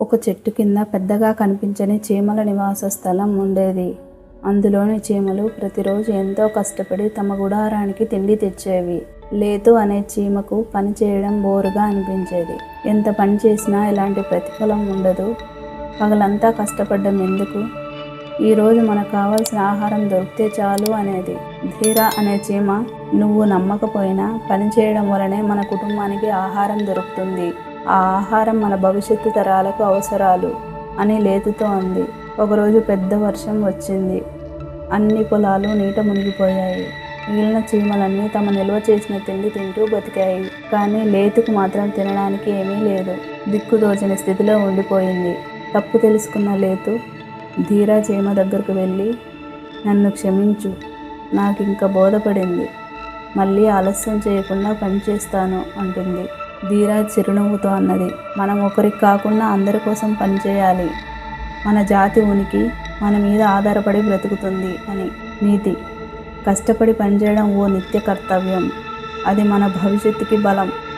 ఒక చెట్టు కింద పెద్దగా కనిపించని చీమల నివాస స్థలం ఉండేది. అందులోని చీమలు ప్రతిరోజు ఎంతో కష్టపడి తమ గుడారానికి తిండి తెచ్చేవి. లేతు అనే చీమకు పని చేయడం బోరుగా అనిపించేది. ఎంత పని చేసినా ఎలాంటి ప్రతిఫలం ఉండదు. పగలంతా కష్టపడ్డం ఎందుకు? ఈరోజు మనకు కావాల్సిన ఆహారం దొరికితే చాలు అనేది. ధీర అనే చీమ నువ్వు నమ్మకపోయినా పని చేయడం వలనే మన కుటుంబానికి ఆహారం దొరుకుతుంది. ఆ ఆహారం మన భవిష్యత్తు తరాలకు అవసరాలు అని లేతుతో అంది. ఒకరోజు పెద్ద వర్షం వచ్చింది. అన్ని పొలాలు నీట మునిగిపోయాయి. మిగిలిన చీమలన్నీ తమ నిల్వ చేసిన తిండి తింటూ బతికాయి. కానీ లేతుకు మాత్రం తినడానికి ఏమీ లేదు. దిక్కుదోచిన స్థితిలో ఉండిపోయింది. తప్పు తెలుసుకున్న లేతు ధీరా చీమ దగ్గరకు వెళ్ళి నన్ను క్షమించు. నాకు ఇంకా బోధపడింది. మళ్ళీ ఆలస్యం చేయకుండా పనిచేస్తాను అంటుంది. ధీరా చిరునవ్వుతో అన్నది. మనం ఒకరికి కాకుండా అందరి కోసం పనిచేయాలి మన జాతి ఉనికి మన మీద ఆధారపడి బ్రతుకుతుంది అని. నీతి. కష్టపడి పనిచేయడం ఓ నిత్య కర్తవ్యం. అది మన భవిష్యత్తుకి బలం.